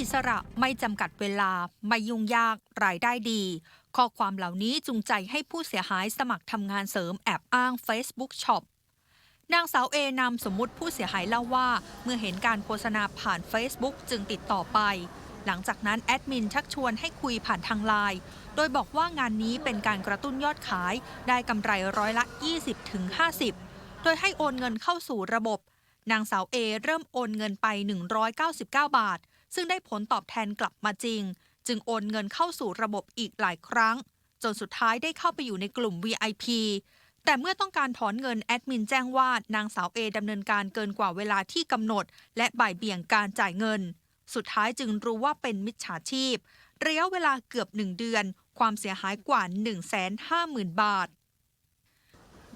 อิสระไม่จำกัดเวลา ไม่ยุ่งยากรายได้ดี ข้อความเหล่านี้จูงใจให้ผู้เสียหายสมัครทำงานเสริมแอบอ้าง Facebook Shop นางสาวเอนามสมมุติผู้เสียหายเล่าว่า เมื่อเห็นการโฆษณาผ่าน Facebook จึงติดต่อไป หลังจากนั้นแอดมินชักชวนให้คุยผ่านทางไลน์โดยบอกว่างานนี้เป็นการกระตุ้นยอดขาย ได้กำไรร้อยละ 20-50 โดยให้โอนเงินเข้าสู่ระบบ นางสาวเอเริ่มโอนเงินไป 199 บาท ซึ่งได้ผลตอบแทนกลับมาจริง จึงโอนเงินเข้าสู่ระบบอีกหลายครั้ง จนสุดท้ายได้เข้าไปอยู่ในกลุ่ม VIP แต่เมื่อต้องการถอนเงินแอดมินแจ้งว่านางสาวเอดำเนินการเกินกว่าเวลาที่กำหนด และบ่ายเบี่ยงการจ่ายเงิน สุดท้ายจึงรู้ว่าเป็นมิจฉาชีพ ระยะเวลาเกือบหนึ่งเดือน ความเสียหายกว่า 150,000 บาท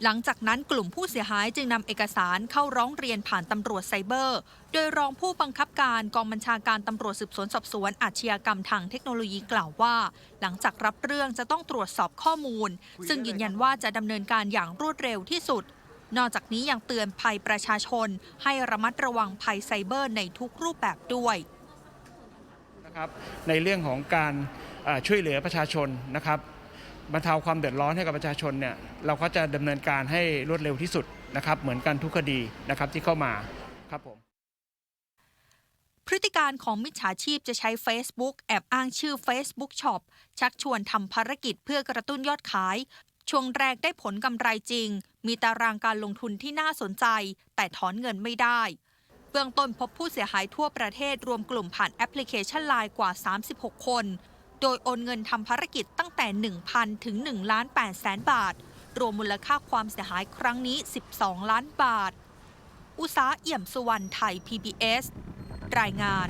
หลังจากนั้นกลุ่มผู้เสียหายจึงนำเอกสารเข้าร้องเรียนผ่านตำรวจไซเบอร์ โดยรองผู้บังคับการกองบัญชาการตำรวจสืบสวนสอบสวนอาชญากรรมทางเทคโนโลยีกล่าวว่า หลังจากรับเรื่องจะต้องตรวจสอบข้อมูล ซึ่งยืนยันว่าจะดำเนินการอย่างรวดเร็วที่สุด นอกจากนี้ยังเตือนภัยประชาชน ให้ระมัดระวังภัยไซเบอร์ในทุกรูปแบบด้วยนะครับในเรื่องของการช่วยเหลือประชาชนนะครับ บรรเทาความเดือดร้อนให้กับประชาชนเนี่ยเราก็จะดำเนินการให้รวดเร็วที่สุดนะครับ เหมือนกันทุกคดีนะครับที่เข้ามาครับผมพฤติการของมิจฉาชีพจะใช้ Facebook แอบอ้างชื่อ Facebook Shop ชักชวนทำภารกิจเพื่อกระตุ้นยอดขาย ช่วงแรกได้ผลกำไรจริง มีตารางการลงทุนที่น่าสนใจ แต่ถอนเงินไม่ได้ เบื้องต้นพบผู้เสียหายทั่วประเทศรวมกลุ่มผ่านแอปพลิเคชันไลน์กว่า 36 คน โดยโอนเงินทำภารกิจตั้งแต่ 1,000 ถึง1ล้าน8แสนบาท รวมมูลค่าความเสียหายครั้งนี้ 12 ล้านบาท อุษาเอี่ยมสุวรรณไทย PBS รายงาน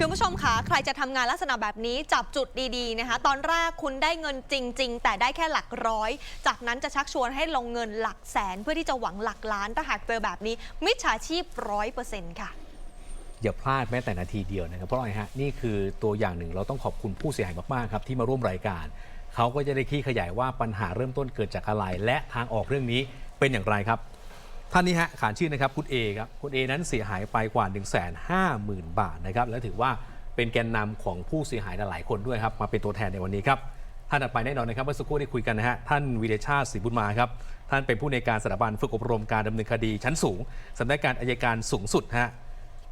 คุณผู้ชมคะใครจะทำงานลักษณะแบบนี้จับจุดดีๆนะคะ ตอนแรกคุณได้เงินจริง ๆ แต่ได้แค่หลักร้อย จากนั้นจะชักชวนให้ลงเงินหลักแสน เพื่อที่จะหวังหลักล้านถ้าหากเจอแบบนี้ มิจฉาชีพร้อยเปอร์เซ็นต์ค่ะ อย่าพลาดแม้แต่นาทีเดียวนะครับ เพราะอะไรฮะ นี่คือตัวอย่างหนึ่งเราต้องขอบคุณผู้เสียหายมาก ๆ ครับ ที่มาร่วมรายการ เขาก็จะได้คลี่ขยายว่าปัญหาเริ่มต้นเกิดจากอะไร และทางออกเรื่องนี้เป็นอย่างไรครับ ท่านนี้ฮะขานชื่อนะครับคุณเอครับคุณเอนั้นเสียหายไปกว่า 1 5 0 0 0 0 บาทนะครับและถือว่าเป็นแกนนำของผู้เสียหายหลายคนด้วยครับมาเป็นตัวแทนในวันนี้ครับท่านถัดไปแน่นอนนะครับเมื่อสักครู่ได้คุยกันนะฮะท่านวีเดชาติศรีบุญมาครับท่านเป็นผู้ในการสถาบันฝึกอบรมการดำเนินคดีชั้นสูงสำนักงานอายการสูงสุดฮะ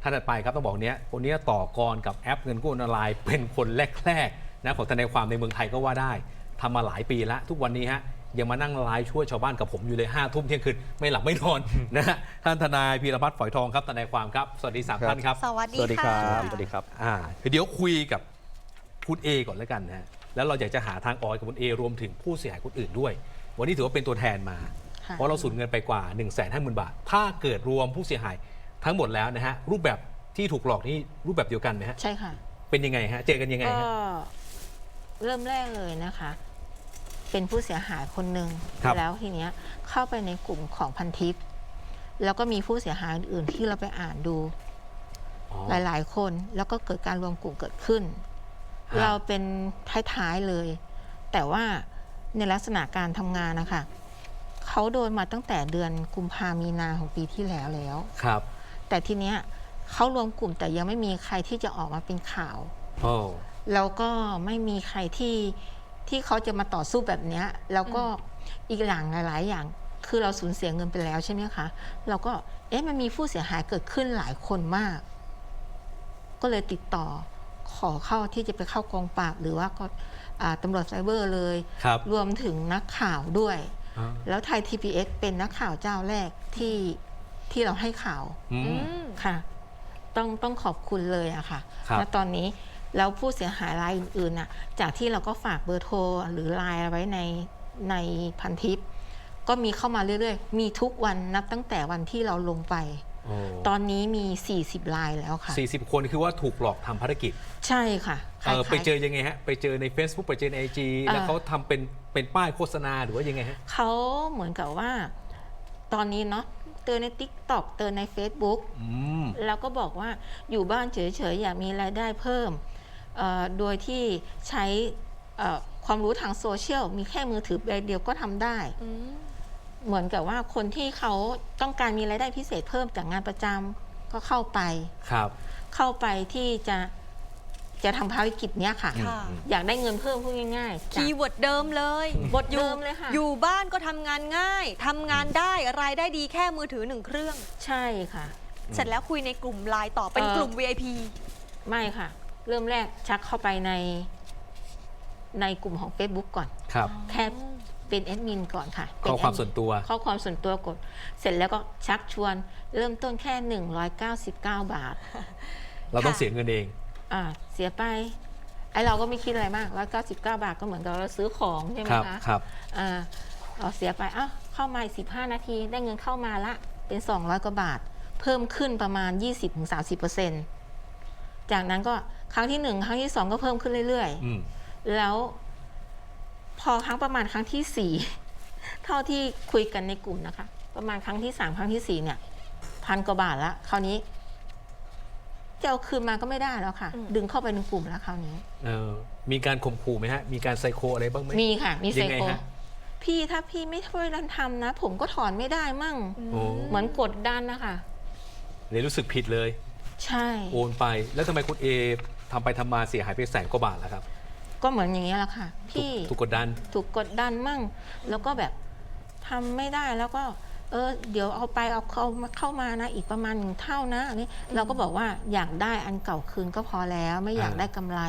ท่านถัดไปครับต้องบอกเนี้ยคนนี้ต่อกรกับแอปเงินกู้ออนไลน์เป็นคนแรกๆนะของทนายความในเมืองไทยก็ว่าได้ทำมาหลายปีแล้วทุกวันนี้ฮะ ยังมานั่งไลฟ์ช่วยชาวบ้านกับผมอยู่เลยห้าทุ่มเที่ยงคืนไม่หลับไม่นอนนะฮะท่านทนายพีรพัฒน์ฝอยทองครับทนายความครับสวัสดีสามท่านครับสวัสดีสวัสดีครัค่ะบสวัสดีครับอ่าเดี๋ยวคุยกับคุณเอก่อนแล้วกันนะฮะแล้วเราอยากจะหาทางออกกับคุณเอรวมถึงผู้เสียหายคนอื่นด้วย วันนี้ถือว่าเป็นตัวแทนมาค่ะเพราะเราสูญเงินไปกว่า1 5 0 0 0 0บาท ถ้าเกิดรวมผู้เสียหายทั้งหมดแล้วนะฮะรูปแบบที่ถูกหลอกนี่รูปแบบเดียวกันไหมฮะใช่ค่ะ เป็นยังไงฮะเจอกันยังไงก็ฮะเริ่มแรกเลยนะคะ เป็นผู้เสียหายคนหนึ่งครับ แล้วทีเนี้ยเข้าไปในกลุ่มของพันทิป แล้วก็มีผู้เสียหายอื่นๆที่เราไปอ่านดู อ๋อ หลาย ๆ คนแล้วก็เกิดการรวมกลุ่มเกิดขึ้น ฮะ เราเป็นท้าย ๆ เลย แต่ว่าในลักษณะการทำงานนะคะเขาโดนมาตั้งแต่เดือนกุมภามีนาของปีที่แล้วแล้ว ครับแต่ทีเนี้ยเขารวมกลุ่มแต่ยังไม่มีใครที่จะออกมาเป็นข่าว โอ้แล้วก็ไม่มีใครที่ ที่เขาจะมาต่อสู้แบบเนี้ยแล้วก็อีกอย่างหลาย ๆ อย่าง คือเราสูญเสียเงินไปแล้วใช่ไหมคะเราก็เอ๊ะมันมีผู้เสียหายเกิดขึ้นหลายคนมาก ก็เลยติดต่อขอเข้าที่จะไปเข้ากองปราบหรือว่าก็อ่าตำรวจไซเบอร์เลย ครับรวมถึงนักข่าวด้วย อ่าแล้วไทย TPX เป็นนักข่าวเจ้าแรกที่ที่เราให้ข่าว อือืมมค่ะ ต้องต้องขอบคุณเลยอะค่ะครับ ณตอนนี้ แล้วผู้เสียหายรายอื่นๆน่ะจากที่เราก็ฝากเบอร์โทรหรือไลน์เอาไว้ในในพันทิป ก็มีเข้ามาเรื่อยๆ มีทุกวันนับตั้งแต่วันที่เราลงไปโอ้ตอนนี้มี 40ลายแล้วค่ะสี่สิบคนคือว่าถูกหลอกทำภารกิจใช่ค่ะเออคไปล้ายๆเจอยังไงฮะ ไปเจอใน Facebook ไปเจอในไอจีอ่าแล้วเขาทำเป็นเป็นป้ายโฆษณาหรือว่ายังไงฮะ เขาเหมือนกับว่า ตอนนี้เนาะเตือนใน t ิ k t o k เตือนใน Facebook อืม แล้วก็บอกว่าอยู่บ้านเฉยๆ อยากมีรายได้เพิ่มเอ่อ โดยที่ใช้เอ่อความรู้ทางโซเชียลมีแค่มือถือใบเดียวก็ทำได้อืมเหมือนกับว่าคนที่เขาต้องการมีรายได้พิเศษเพิ่มจากงานประจำก็เข้าไปครับ เข้าไปที่จะจะทำภารกิจเนี้ยค่ะ ค่ะ อยากได้เงินเพิ่มพูดง่ายๆคีจากย์เวิร์ดเดิมเลยบทเดิมเลยค่ะ อยู่บ้านก็ทำงานง่ายทำงานได้รายได้ดีแค่มือถือหนึ่งเครื่อง ใช่ค่ะ เสร็จแล้วคุยในกลุ่มไลน์ต่อเป็นเอ่อ กลุ่ม VIP ไม่ค่ะ เริ่มแรกชักเข้าไปในในกลุ่มของ Facebook ก่อน ครับแค่เป็นแอดมินก่อนค่ะเป็ข้อความแดส่วนตัว ข้อความส่วนตัวกด เสร็จแล้วก็ชักชวนเริ่มต้นแค่ 199 บาทเราต้องค่ะเสียเงินเองอ่าเสียไปไอเราก็ไม่คิดอะไรมาก199บาทก็เหมือนกับเราซื้อของใช่ไหมครับคะครับอ่าเราเสียไปอ้าวเข้ามาอีก15นาที ได้เงินเข้ามาละเป็น200กว่าบาท เพิ่มขึ้นประมาณ20-30%จากนั้นก็ ครั้งที่1ครั้งที่2ก็เพิ่มขึ้นเรื่อยอืมๆ แล้ว พอครั้งประมาณครั้งที่4เท่าที่คุยกันในกลุ่มนะคะ ประมาณครั้งที่3ครั้งทีสี่4เนี่ย พันกว่าบาทละคราวนี้จะเอาคืนมาก็ไม่ได้แล้วค่ะ อืม ดึงเข้าไปในกลุ่มแล้วคราวนี้ เออมีการข่มขู่ไหมฮะ มีการไซโคอะไรบ้างไหม มีค่ะ มีไซยังไงโคฮะ พี่ถ้าพี่ไม่ช่วยรันทำนะ ผมก็ถอนไม่ได้มั่ง โอ้ เหมือนกดดันนะคะ เลยรู้สึกผิดเลย ใช่ โอนไปแล้วทำไมคุณเอ ทำไปทำมาเสียหายไปแสนกว่าบาทแล้วครับก็เหมือนอย่างนี้ยแหละค่ะถูกพี่ถูกกดดัน ถูกกดดันมั่ง แล้วก็แบบทำไม่ได้แล้วก็ เออ เดี๋ยวเอาไปเอาเข้ามาเข้ามานะ อีกประมาณหนึ่งเท่านะอันนี้เราก็บอกว่าอยากได้อันเก่าคืนก็พอแล้ว ไม่อยากอ่า ได้กำไร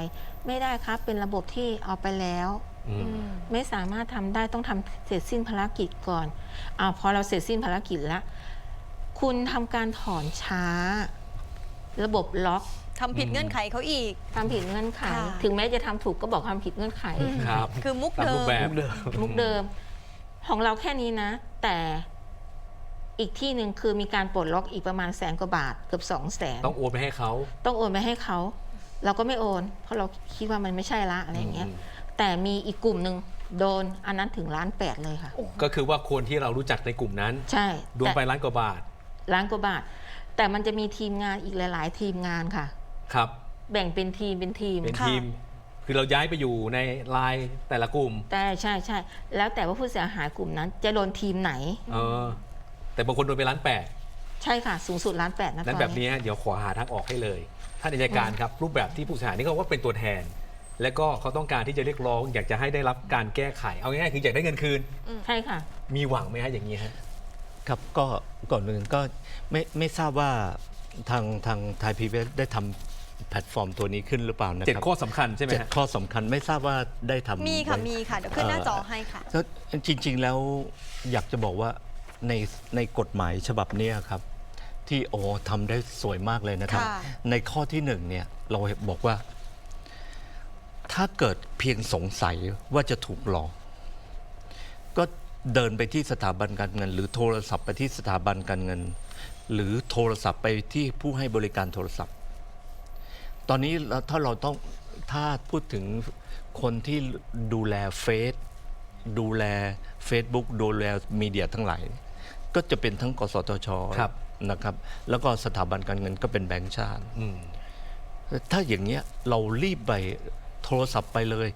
ไม่ได้ครับ เป็นระบบที่เอาไปแล้ว อืมอืมไม่สามารถทำได้ต้องทำเสร็จสิ้นภารกิจก่อนอ่าพอเราเสร็จสิ้นภารกิจแล้ว คุณทำการถอนช้า ระบบล็อก ทำผิดอืมเงื่อนไขเขาอีก ทำผิดเงื่อนไข ค่ะ ถึงแม้จะทำถูกก็บอกทำผิดเงื่อนไข ครับคือมุกตามเดิรูปมแบบมุกเดิม ของเราแค่นี้นะ แต่อีกที่หนึ่งคือมีการปลดล็อกอีกประมาณแสนกว่าบาทเกือบสองแสนต้องโอนไปให้เขาต้องโอนไปให้เขา เราก็ไม่โอน เพราะเราคิดว่ามันไม่ใช่ละอะไรอย่างเงี้ยอืมแต่มีอีกกลุ่มหนึ่งโดนอันนั้นถึงล้านแปดเลยค่ะ ก็คือว่าคนที่เรารู้จักในกลุ่มนั้นใช่ดวงแต่ ไปล้านกว่าบาท ล้านกว่าบาท แต่มันจะมีทีมงานอีกหลาย ๆ ทีมงานค่ะ ครับ แบ่งเป็นทีมเป็นทีมเป็นค่ะทีม คือเราย้ายไปอยู่ในไลน์แต่ละกลุ่มแต่ใช่ใช่แล้วแต่ว่าผู้เสียหายกลุ่มนั้น จะโดนทีมไหน เออ แต่บางคนโดนไปล้านแปดใช่ค่ะ สูงสุดล้านแปดนะนั้นตอนแบบนี้นี้เดี๋ยวขอหาทางออกให้เลยท่านอัยการครับ รูปแบบที่ผู้เสียหายนี่เขาว่าเป็นตัวแทน และก็เขาต้องการที่จะเรียกร้องอยากจะให้ได้รับการแก้ไข เอาง่ายๆคืออยากได้เงินคืน ใช่ค่ะ มีหวังไหมฮะอย่างนี้ฮะ ครับก็ก่อนอื่นก็ไม่ไม่ทราบว่าทางทางไทยพีบีได้ทำ แพลตฟอร์มตัวนี้ขึ้นหรือเปล่านะคเจ็ดรับข้อสำคัญใช่ไหมเจ็ดฮะ ข้อสำคัญไม่ทราบว่าได้ทำมีค่ะไว้ มีค่ะ เดี๋ยวขึ้นหน้าจอให้ค่ะแล้วจริงๆ แล้วอยากจะบอกว่าในในกฎหมายฉบับเนี้ยครับ ที่โอทำได้สวยมากเลยนะครับ ค่ะ ในข้อที่หนึ่งเนี่ยเราบอกว่า ถ้าเกิดเพียงสงสัยว่าจะถูกหลอก ก็เดินไปที่สถาบันการเงิน หรือโทรศัพท์ไปที่สถาบันการเงิน หรือโทรศัพท์ไปที่ผู้ให้บริการโทรศัพท์ ตอนนี้เราถ้าเราต้องถ้าพูดถึงคนที่ดูแลเฟซดูแล Facebook ดูแลมีเดียทั้งหลาย ก็จะเป็นทั้งกสทชครับนะครับ แล้วก็สถาบันการเงินก็เป็นแบงก์ชาติอืมถ้าอย่างเงี้ยเรารีบไปโทรศัพท์ไปเลย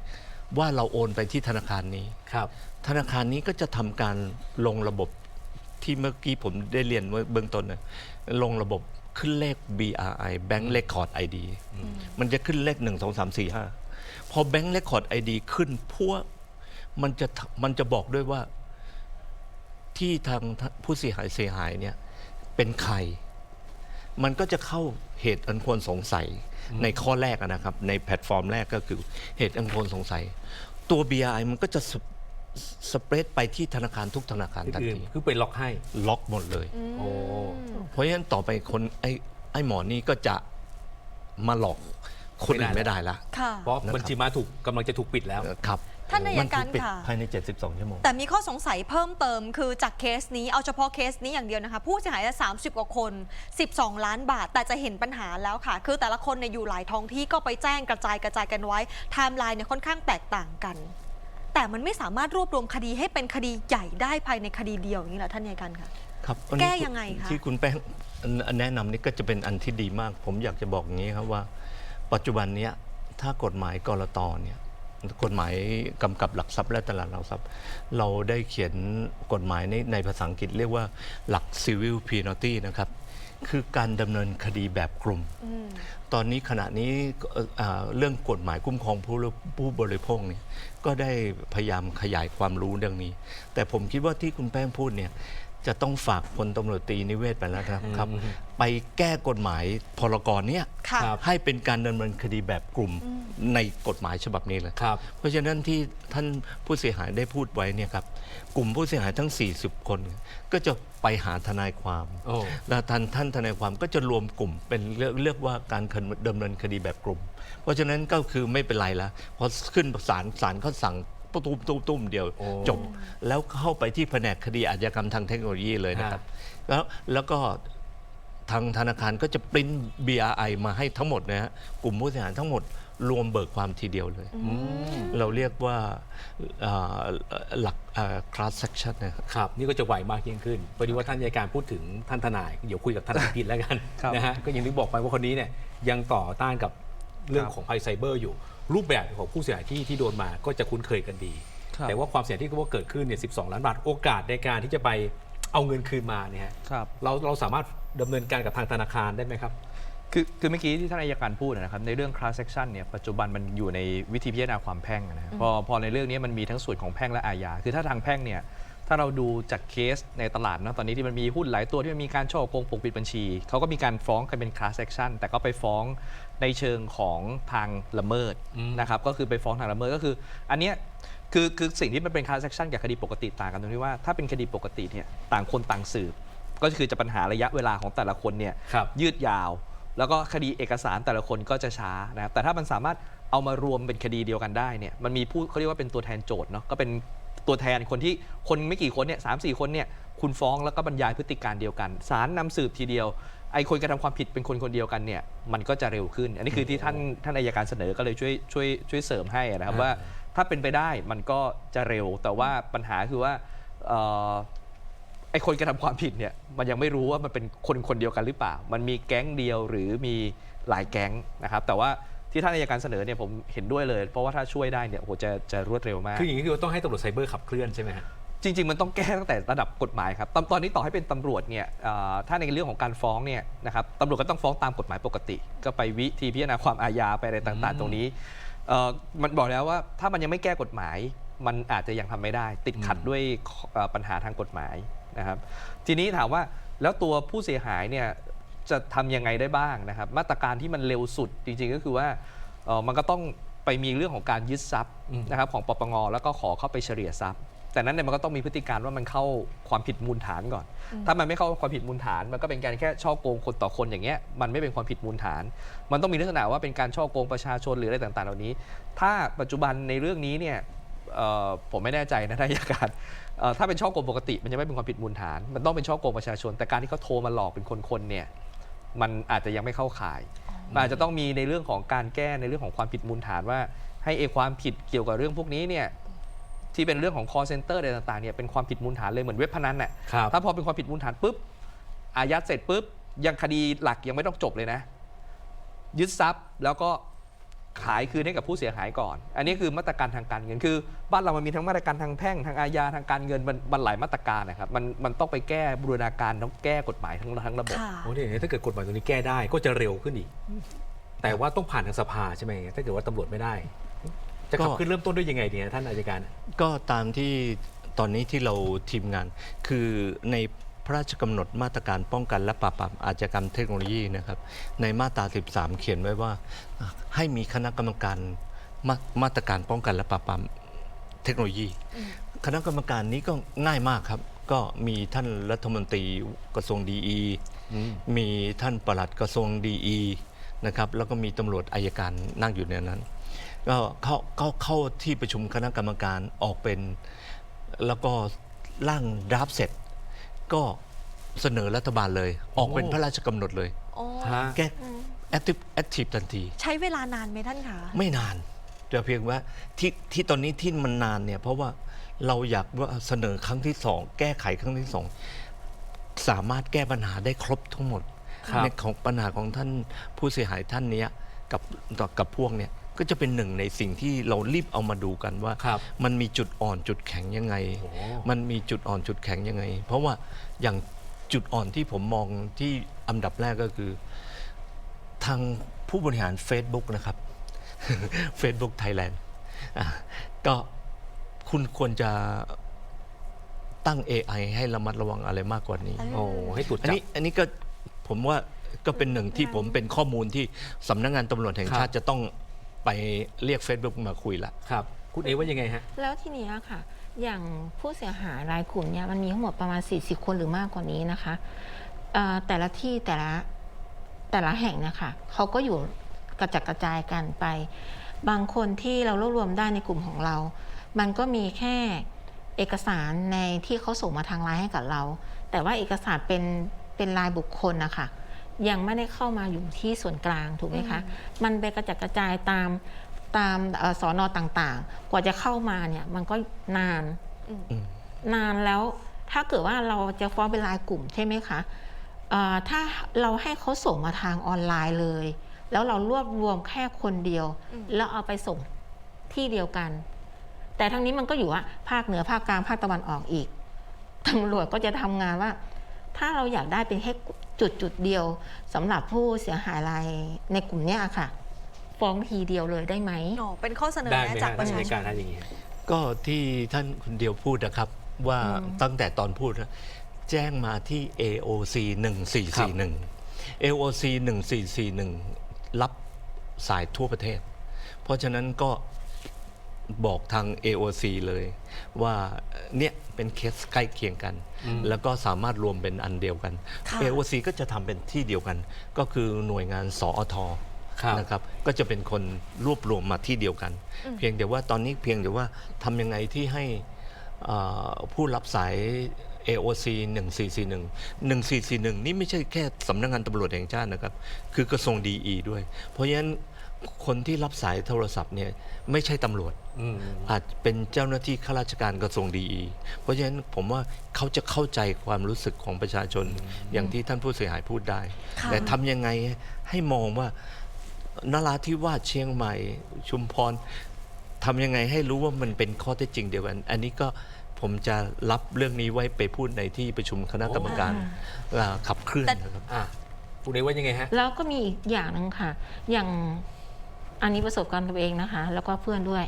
ว่าเราโอนไปที่ธนาคารนี้ครับ ธนาคารนี้ก็จะทำการลงระบบที่เมื่อกี้ผมได้เรียนเมื่อเบื้องต้นนะลงระบบ ขึ้นเลข BRI Bank Record ID มันจะขึ้นเลข 1 2 3 4 5 พอ Bank Record ID ขึ้นพวกมันจะมันจะบอกด้วยว่าที่ทางผู้เสียหายเสียหายเนี่ยเป็นใคร มันก็จะเข้าเหตุอันควรสงสัยในข้อแรกอะนะครับ ในแพลตฟอร์มแรกก็คือเหตุอันควรสงสัย ตัว BRI มันก็จะ สสเปรดไปที่ธนาคารทุกธนาคารทันคือทีคือไปล็อกให้ ล็อกหมดเลย โอ้ เพราะฉะนั้นต่อไปคนไอ้ไอ้หมอนี่ก็จะมาหลอกคนอื่นไม่ไม่ได้ ได้ละ ค่ะ เพราะนะครับ บัญชีม้าถูกกำลังจะถูกปิดแล้วเออครับ ท่านอัยมันการถูปิดค่ะ ภายใน 72 ชั่วโมง แต่มีข้อสงสัยเพิ่มเติมคือจากเคสนี้เอาเฉพาะเคสนี้อย่างเดียวนะคะ ผู้เสียหายจะ30 กว่าคน 12 ล้านบาท แต่จะเห็นปัญหาแล้วค่ะ คือแต่ละคนเนี่ยอยู่หลายท้องที่ก็ไปแจ้งกระจายกระจายกันไว้ไทม์ไลน์เนี่ยค่อนข้างแตกต่างกัน แต่มันไม่สามารถรวบรวมคดีให้เป็นคดีใหญ่ได้ภายในคดีเดียวอย่างนี้เหรอท่านอัยการค่ะครับอันนี้แก้ยังไงคะที่คุณแป้งอันแนะนำนี่ก็จะเป็นอันที่ดีมาก ผมอยากจะบอกอย่างนี้ครับว่า ปัจจุบันเนี้ยถ้ากฎหมายกรตเนี่ยกฎหมายกำกับหลักทรัพย์และตลาดหลักทรัพย์ เราได้เขียนกฎหมายในในภาษาอังกฤษเรียกว่าหลัก civil penalty นะครับ คือการดำเนินคดีแบบกลุ่มอืมตอนนี้ขณะนี้เอ่ออ่าเรื่องกฎหมายคุ้มครองผู้ผู้บริโภคเนี่ยก็ได้พยายามขยายความรู้เรื่องนี้ แต่ผมคิดว่าที่คุณแป้งพูดเนี่ย จะต้องฝากพลตำรวจตรีนิเวศไปแล้วครับครับ ไปแก้กฎหมายพรกรเนี่ยค่ะครับให้เป็นการดำเนินคดีแบบกลุ่มในกฎหมายฉบับนี้เลยครับ เพราะฉะนั้นที่ท่านผู้เสียหายได้พูดไว้เนี่ยครับกลุ่มผู้เสียหายทั้ง 40 คน ก็จะไปหาทนายความ โอ้ แล้วท่านท่านทนายความก็จะรวมกลุ่มเป็นเรียกเรียกว่าการดำเนินคดีแบบกลุ่ม เพราะฉะนั้นก็คือไม่เป็นไรละพอขึ้นศาลศาลเขาสั่ง ตุ้มตุ้มตุ้มเดียวจบ แล้วเข้าไปที่แผนกคดีอาชญากรรมทางเทคโนโลยีเลยนะครับ แล้วแล้วก็ทางธนาคารก็จะปริ้น BRI มาให้ทั้งหมดนะฮะกลุ่มผู้เสียหายทั้งหมดรวมเบิกความทีเดียวเลย เราเรียกว่าหลักเอ่อ class action นะครับ นี่ก็จะไหวมากยิ่งขึ้นพอดีว่าท่านอัยการพูดถึงท่านทนาย เดี๋ยวคุยกับท่านอภิษแล้วกันนะฮะก็อย่างที่บอกไปว่าคนนี้เนี่ยยังต่อต้านกับเรื่องของภัยไซเบอร์อยู่ รูปแบบของผู้เสียหายที่ที่โดนมาก็จะคุ้นเคยกันดี ครับ แต่ว่าความเสี่ยงที่ว่าเกิดขึ้นเนี่ย 12 ล้านบาทโอกาสในการที่จะไปเอาเงินคืนมาเนี่ยฮะครับ เราเราสามารถดำเนินการกับทางธนาคารได้ไหมครับ คือคือเมื่อกี้ที่ท่านอัยการพูดนะครับในเรื่อง class action เนี่ยปัจจุบันมันอยู่ในวิธีพิจารณาความแพ่งนะครับพอพอในเรื่องนี้มันมีทั้งส่วนของแพ่งและอาญาคือถ้าทางแพ่งเนี่ย ถ้าเราดูจากเคสในตลาดนะตอนนี้ที่มันมีหุ้นหลายตัวที่มันมีการช่อโกงปกปิดบัญชี เขาก็มีการฟ้องกันเป็น class action แต่ก็ไปฟ้องในเชิงของทางละเมิดอืมนะครับก็คือไปฟ้องทางละเมิดก็คือ อันเนี้ยคือคือสิ่งที่มันเป็น class action กับคดีปกติต่างกันตรงที่ว่าถ้าเป็นคดีปกติเนี่ยต่างคนต่างสืบ ก็คือจะปัญหาระยะเวลาของแต่ละคนเนี่ยครับยืดยาว แล้วก็คดีเอกสารแต่ละคนก็จะช้านะครับแต่ถ้ามันสามารถเอามารวมเป็นคดีเดียวกันได้เนี่ยมันมีผู้เขาเรียกว่าเป็นตัวแทนโจทย์เนาะก็เป็น ตัวแทนคนที่คนไม่กี่คนเนี่ยสามสี่คนเนี่ยคุณฟ้องแล้วก็บรรยายพฤติการเดียวกันศาลนำสืบทีเดียวไอ้คนกระทำความผิดเป็นคนคนเดียวกันเนี่ยมันก็จะเร็วขึ้น อันนี้คือที่ท่านท่านอายการเสนอก็เลยช่วยช่วยช่วยเสริมให้นะครับอ่าว่าถ้าเป็นไปได้มันก็จะเร็วแต่ว่าปัญหาคือว่าเอ่อไอ้คนกระทำความผิดเนี่ยมันยังไม่รู้ว่ามันเป็นคนคนเดียวกันหรือเปล่า มันมีแก๊งเดียวหรือมีหลายแก๊งนะครับแต่ว่า ที่ท่านอัยการเสนอเนี่ยผมเห็นด้วยเลย เพราะว่าถ้าช่วยได้เนี่ยโอ้โหจะจะรวดเร็วมาก คืออย่างนี้คือต้องให้ตำรวจไซเบอร์ขับเคลื่อนใช่ไหมฮะ จริง ๆ มันต้องแก้ตั้งแต่ระดับกฎหมายครับตอนตอนนี้ต่อให้เป็นตำรวจเนี่ยเอ่อถ้าในเรื่องของการฟ้องเนี่ยนะครับตำรวจก็ต้องฟ้องตามกฎหมายปกติ ก็ไปวิธีพิจารณาความอาญาไปอะไรต่างๆ ตรงนี้เอ่อมันบอกแล้วว่าถ้ามันยังไม่แก้กฎหมาย มันอาจจะยังทำไม่ได้ ติดขัดด้วยเอ่อปัญหาทางกฎหมายนะครับทีนี้ถามว่าแล้วตัวผู้เสียหายเนี่ย จะทำยังไงได้บ้างนะครับ มาตรการที่มันเร็วสุดจริงๆก็คือว่าเอ่อมันก็ต้องไปมีเรื่องของการยึดทรัพย์อืมนะครับของปปงแล้วก็ขอเข้าไปเฉลี่ยทรัพย์ แต่นั้นเนี่ยมันก็ต้องมีพฤติการว่ามันเข้าความผิดมูลฐานก่อน ถ้ามันไม่เข้าความผิดมูลฐาน มันก็เป็นการแค่ช่อโกงคนต่อคนอย่างเงี้ยมันไม่เป็นความผิดมูลฐาน มันต้องมีลักษณะว่าเป็นการช่อโกงประชาชนหรืออะไรต่างๆ เหล่านี้ ถ้าปัจจุบันในเรื่องนี้เนี่ยเอ่อผมไม่แน่ใจนะท่านอัยการเอ่อถ้าเป็นช่อโกงปกติ มันจะไม่เป็นความผิดมูลฐาน มันต้องเป็นช่อโกงประชาชน แต่การที่เขาโทรมาหลอกเป็นคนๆเนี่ย มันอาจจะยังไม่เข้าข่ายมันอาจจะต้องมีในเรื่องของการแก้ในเรื่องของความผิดมูลฐานว่า ให้เอความผิดเกี่ยวกับเรื่องพวกนี้เนี่ยที่เป็นเรื่องของ call center อะไรต่างๆเนี่ยเป็นความผิดมูลฐานเลยเหมือนเว็บพนันน่ะครับถ้าพอเป็นความผิดมูลฐานปุ๊บอายัดเสร็จปุ๊บยังคดีหลักยังไม่ต้องจบเลยนะ ยึดทรัพย์แล้วก็ ขายคืนให้กับผู้เสียหายก่อน อันนี้คือมาตรการทางการเงินคือ บ้านเรามันมีทั้งมาตรการทางแพ่งทางอาญาทางการเงินมันมันหลายมาตรการนะครับมันมันต้องไปแก้บูรณาการต้องแก้กฎหมายทั้งทั้งระบบค่ะ โอ้เนี่ยถ้าเกิดกฎหมายตรงนี้แก้ได้ก็จะเร็วขึ้นอีก แต่ว่าต้องผ่านทางสภาใช่ไหมถ้าเกิดว่าตำรวจไม่ได้ จะขับก็ ขึ้นเริ่มต้นด้วยยังไงดีนะท่านอายการ ก็ตามที่ตอนนี้ที่เราทีมงาน คือใน พระราชกำหนดมาตรการป้องกันและปราบปรามอาชญากรรมเทคโนโลยีนะครับในมาตรา 13 เขียนไว้ว่า ให้มีคณะกรรมการมามาตรการป้องกันและปราบปรามเทคโนโลยี คณะกรรมการนี้ก็ง่ายมากครับ ก็มีท่านรัฐมนตรีกระทรวงดีอืมมีท่านปลัดกระทรวงดีนะครับแล้วก็มีตำรวจอายการนั่งอยู่ในนั้น ก็เข้าเข้าเข้าที่ประชุมคณะกรรมการออกเป็น แล้วก็ร่างดราฟเสร็จ ก็เสนอรัฐบาลเลย ออกเป็นโอ้พระราชกำหนดเลย โอ้ฮะ แก้แอคทีฟแอคทีฟทันที ใช้เวลานานไหมท่านคะ ไม่นานแต่เพียงว่าที่ที่ตอนนี้ที่มันนานเนี่ย เพราะว่าเราอยากว่าเสนอครั้งที่สองแก้ไขครั้งที่สองสามารถแก้ปัญหาได้ครบทั้งหมดครับ ในของปัญหาของท่านผู้เสียหายท่านเนี้ยกับกับพวกเนี่ย ก็จะเป็นหนึ่งในสิ่งที่เรารีบเอามาดูกันว่า ครับมันมีจุดอ่อนจุดแข็งยังไง โอ้มันมีจุดอ่อนจุดแข็งยังไง เพราะว่าอย่างจุดอ่อนที่ผมมองที่อันดับแรกก็คือ ทางผู้บริหาร Facebook นะครับ Facebook Thailand อะก็คุณควรจะตั้ง AI ให้ระมัดระวังอะไรมากกว่านี้ โอ้ให้ตรวจอันจับ นี้อันนี้ก็ผมว่าก็เป็นหนึ่งที่ผมเป็นข้อมูลที่สำนักงานตำรวจแห่งชาติจะต้อง ไปเรียก Facebook มาคุยละ ครับ คุณเอว่ายังไงฮะ แล้วทีเนี้ยค่ะ อย่างผู้เสียหายรายกลุ่มเนี่ยมันมีทั้งหมดประมาณ 40 คนหรือมากกว่านี้นะคะเอ่อแต่ละที่แต่ละแต่ละแห่งเนะคะเขาก็อยู่กระจัดกระจายกันไป บางคนที่เรารวบรวมได้ในกลุ่มของเรา มันก็มีแค่เอกสารในที่เขาส่งมาทางไลน์ให้กับเรา แต่ว่าเอกสารเป็นเป็นรายบุคคลนะคะ ยังไม่ได้เข้ามาอยู่ที่ส่วนกลางถูกไหมคะ มันไปกระจัดกระจายตามตามเอ่อสอนอต่างๆ กว่าจะเข้ามาเนี่ยมันก็นานอืมนานแล้วถ้าเกิดว่าเราจะฟ้องเป็นรายกลุ่มใช่ไหมคะเอ่อถ้าเราให้เขาส่งมาทางออนไลน์เลย แล้วเรารวบรวมแค่คนเดียวอืมแล้วเอาไปส่งที่เดียวกัน แต่ทั้งนี้มันก็อยู่ว่าภาคเหนือภาคกลางภาคตะวันออกอีกตำรวจก็จะทำงานว่า ถ้าเราอยากได้เป็นแค่จุดจุดๆเดียวสำหรับผู้เสียหายรายในกลุ่มเนี้ยค่ะ ฟ้องทีเดียวเลยได้ไหมอ๋อเป็นข้อเสนอได้ไหมแนะจากฮะประชาในชการนทำอย่างนี้ ก็ที่ท่านคนเดียวพูดนะครับ ว่าอืมตั้งแต่ตอนพูดนะแจ้งมาที่ AOC 1441 AOC 1441 รับสายทั่วประเทศ เพราะฉะนั้นก็บอกทาง AOC เลยว่าเนี่ย เป็นเคสใกล้เคียงกัน แล้วก็สามารถรวมเป็นอันเดียวกันค่ะ AOC ก็จะทำเป็นที่เดียวกัน ก็คือหน่วยงานสอทครับนะครับก็จะเป็นคนรวบรวมมาที่เดียวกัน เพียงแต่ว่าตอนนี้เพียงแต่ว่าทำยังไงที่ให้เอ่อผู้รับสาย AOC 1441 1441 นี่ไม่ใช่แค่สำนักงานตำรวจแห่งชาตินะครับ คือกระทรวงดีอีด้วย เพราะฉะนั้นคนที่รับสายโทรศัพท์เนี่ยไม่ใช่ตำรวจ อืม อาจเป็นเจ้าหน้าที่ข้าราชการกระทรวงดีอีเพราะฉะนั้นผมว่าเขาจะเข้าใจความรู้สึกของประชาชน อย่างที่ท่านผู้เสียหายพูดได้ ค่ะ แต่ทำยังไงให้มองว่านราธิวาสเชียงใหม่ ชุมพรทำยังไงให้รู้ว่ามันเป็นข้อเท็จจริงเดียวกัน อันนี้ก็ผมจะรับเรื่องนี้ไว้ไปพูดในที่ประชุมคณะกรรมการอ่าขับเคลื่อนแต่นะครับ อะคุณเอว่ายังไงฮะ แล้วก็มีอีกอย่างหนึงค่ะ อย่างอันนี้ประสบการณ์ตัวเองนะคะ แล้วก็เพื่อนด้วย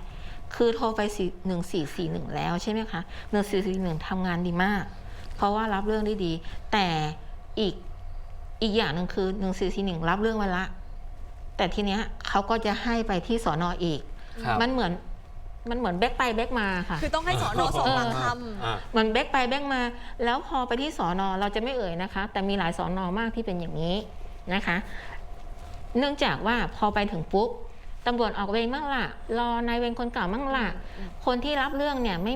คือโทรไปหนึ่งสี่สี่หนึ่งแล้วใช่ไหมคะหนึ่งสี่สี่หนึ่งทำงานดีมาก เพราะว่ารับเรื่องได้ดี แต่อีกอีกอย่างหนึ่งคือหนึ่งสี่สี่หนึ่งรับเรื่องไว้ละ แต่ทีเนี้ยเขาก็จะให้ไปที่สอนออีก ครับ มันเหมือนมันเหมือนแบกไปแบกมาค่ะ คือต้องให้สอนอสอบปากคอะ มันแบกไปแบกมา แล้วพอไปที่สอนอเราจะไม่เอ่ยนะคะ แต่มีหลายสอนอมากที่เป็นอย่างนี้นะคะ เนื่องจากว่าพอไปถึงปุ๊บ ตำรวจออกเวรมั่งล่ะ รอนายเวรคนเก่ามั่งล่ะ คนที่รับเรื่องเนี่ยไม่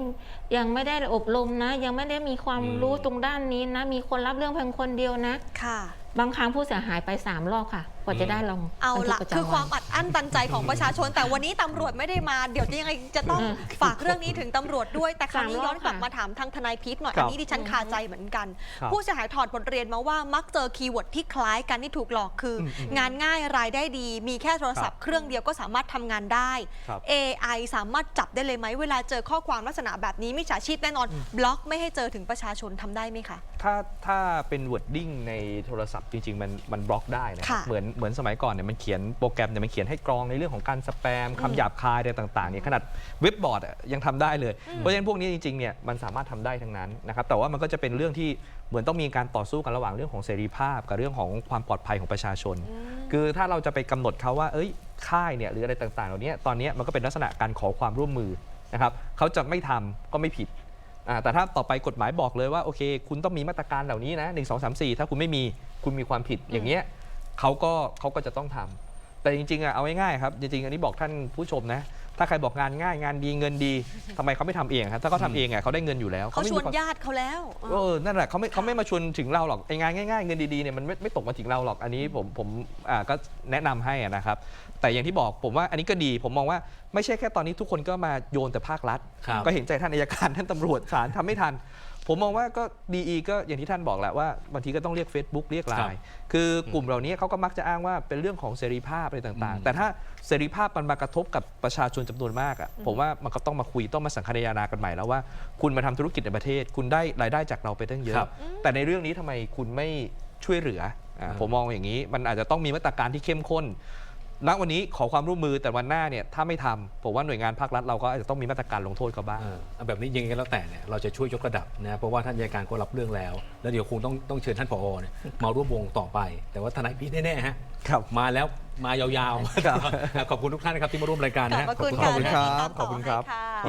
ยังไม่ได้อบรมนะ ยังไม่ได้มีความอืมรู้ตรงด้านนี้นะ มีคนรับเรื่องเพียงคนเดียวนะำค่ะ บางครั้งผู้เสียหายไปสามรอบค่ะก ว่าจะได้ลงเอาบันทึละกประจำคือความวันอัดอั้นตันใจของประชาชน แต่วันนี้ตำรวจไม่ได้มาเดี๋ยวจะยังไงจะต้องเออฝากเรื่องนี้ถึงตำรวจด้วย แต่คราวนี้สามรอบย้อนกลับค่ะมาถามทางทนายพีทหน่อยครัอับนนี้ดิฉันคาใจเหมือนกันครับผู้เสียหายถอดบทเรียนมาว่ามักเจอคีย์เวิร์ดที่คล้ายกันที่ถูกหลอกคืออมอืมงานง่ายรายได้ดี มีแค่โทรศัพท์เครื่องเดียวก็สามารถทำงานได้ครับ AI สามารถจับได้เลยไหมเวลาเจอข้อความลักษณะแบบนี้มิจฉาชีพแน่นอน บล็อกไม่ให้เจอถึงประชาชนทำได้ไหมคะถ้าถ้าเป็น wording ในโทรศัพท์จริงๆมันมันบล็อกได้นะครับค่ะเหมือนเหมือนสมัยก่อนเนี่ยมันเขียนโปรแกรมเนี่ยมันเขียนให้กรองในเรื่องของการสแปมคำหยาบคายอะไรต่างๆเนี่ยขนาดเว็บบอร์ดอะยังทำได้เลย เพราะฉะนั้นพวกนี้จริงๆเนี่ยมันสามารถทำได้ทั้งนั้นนะครับแต่ว่ามันก็จะเป็นเรื่องที่เหมือนต้องมีการต่อสู้กันระหว่างเรื่องของเสรีภาพ กับเรื่องของความปลอดภัยของประชาชน คือถ้าเราจะไปกำหนดเขาว่าเอ้ยค่ายเนี่ยหรืออะไรต่างๆ เหล่านี้ตอนนี้มันก็เป็นลักษณะการขอความร่วมมือนะครับเขาจะไม่ทำก็ไม่ผิดอ่าแต่ถ้าต่อไปกฎหมายบอกเลยว่าโอเค คุณต้องมีมาตรการเหล่านี้นะหนึ่งสองสามสี่ถ้าคุณไม่มีคุณมีความผิดอย่างเงี้ย เขาก็เขาก็จะต้องทำแต่จริงๆอะเอาง่ายๆครับจริงๆอันนี้บอกท่านผู้ชมนะ ถ้าใครบอกงานง่ายงานดีเงินดีทำไมเขาไม่ทำเองครับถ้าเขาทำเองอะเขาได้เงินอยู่แล้วเขาไม่ชมีวนควมญาติเขาแล้วเออนั่นแหละเขาไม่เขาไม่มาชวนถึงเราหรอกไองานง่ายๆ เงินดีๆเนี่ยมันไม่ไม่ตกมาถึงเราหรอกอันนี้ผมผมอ่าก็แนะนำให้อะนะครับ แต่อย่างที่บอกผมว่าอันนี้ก็ดีผมมองว่าไม่ใช่แค่ตอนนี้ทุกคนก็มาโยนแต่ภาครัฐครับก็เห็นใจท่านอายการท่านตำรวจศาลทำไม่ทัน ผมมองว่าก็ดีก็อย่างที่ท่านบอกแหละว่าบางทีก็ต้องเรียก Facebook เรียกไลครับน์คือกลุ่มเหล่านี้เขาก็มักจะอ้างว่าเป็นเรื่องของเสรีภาพอะไรต่างอืมๆแต่ถ้าเสรีภาพมันมากระทบกับประชาชนจำนวนมากอะผมว่ามันก็ต้องมาคุยต้องมาสังคายนากันใหม่แล้วว่าคุณมาทำธุรกิจในประเทศ คุณได้รายได้จากเราไปตั้งเยครัอะบแต่ในเรื่องนี้ทำไมคุณไม่ช่วยเหลืออะอ่าผมมองอย่างนี้มันอาจจะต้องมีมาตรการที่เข้มข้น ณวันนี้ขอความร่วมมือแต่วันหน้าเนี่ยถ้าไม่ทำผมว่าหน่วยงานภาครัฐเราก็อาจจะต้องมีมาตรการลงโทษเขาบ้างเออเอาแบบนี้ยังไงก็แล้วแต่เนี่ยเราจะช่วยยกระดับนะเพราะว่าท่านอัยการก็รับเรื่องแล้ว แล้วเดี๋ยวคงต้องต้องเชิญท่านผอเนี่ยมาร่วมวงต่อไป แต่ว่าทนายพี่แน่ๆฮะครับมาแล้วมายาวๆ ขอบคุณทุกท่านนะครับที่มาร่วมรายการนะฮะ ขอบพระคุณขอบคุณค่ะครับที่ติดตามขอบคุณครับต่อให้ค่ะ